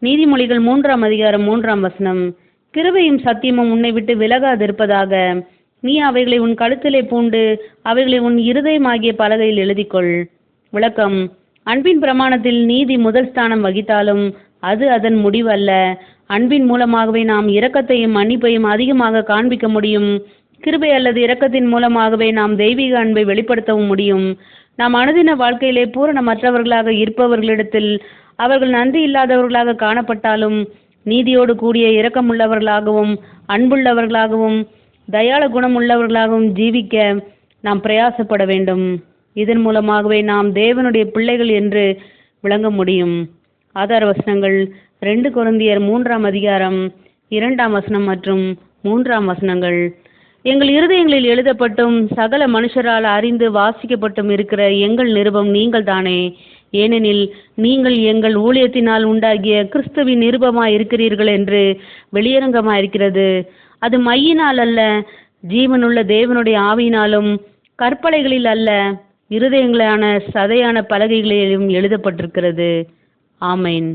நீதிமொழிகள் மூன்றாம் அதிகாரம் மூன்றாம் வசனம். கிருபையும் சத்தியமும் உன்னை விட்டு விலகாதிருப்பதாக. நீ அவைகளை உன் கழுத்திலே பூண்டு அவைகளை உன் இருதயமாகிய பலகையில் எழுதிக்கொள். விளக்கம் அன்பின் பிரமாணத்தில் நீதி முதல் ஸ்தானம் வகித்தாலும் அது அதன் முடிவல்ல. அன்பின் மூலமாகவே நாம் இரக்கத்தையும் மன்னிப்பையும் அதிகமாக காண்பிக்க முடியும். கிருபை அல்லது இரக்கத்தின் மூலமாகவே நாம் தெய்வீக அன்பை வெளிப்படுத்தவும் முடியும். நாம் அனுதின வாழ்க்கையிலே பூரணமற்றவர்களாக இருப்பவர்களிடத்தில் அவர்கள் நன்றி இல்லாதவர்களாக காணப்பட்டாலும் நீதியோடு கூடிய இரக்கமுள்ளவர்களாகவும் அன்புள்ளவர்களாகவும் தயாள குணமுள்ளவர்களாகவும் ஜீவிக்க நாம் பிரயாசப்பட வேண்டும். இதன் மூலமாகவே நாம் தேவனுடைய பிள்ளைகள் என்று விளங்க முடியும். ஆதார வசனங்கள் ரெண்டு குழந்தையர் மூன்றாம் அதிகாரம் இரண்டாம் வசனம் மற்றும் மூன்றாம் வசனங்கள். எங்கள் இருதயங்களில் எழுதப்பட்டும் சகல மனுஷரால் அறிந்து வாசிக்கப்பட்டும் இருக்கிற எங்கள் நிருபம் நீங்கள் தானே ஏனெனில் நீங்கள் எங்கள் ஊழியத்தினால் உண்டாகிய கிறிஸ்துவின் நிருபமாய் இருக்கிறீர்கள் என்று வெளியரங்கமாயிருக்கிறது. அது மையினால் அல்ல ஜீவனுள்ள தேவனுடைய ஆவியினாலும் கற்பலைகளில் அல்ல இருதயங்களான சதையான பலகைகளிலும் எழுதப்பட்டிருக்கிறது. ஆமைன்.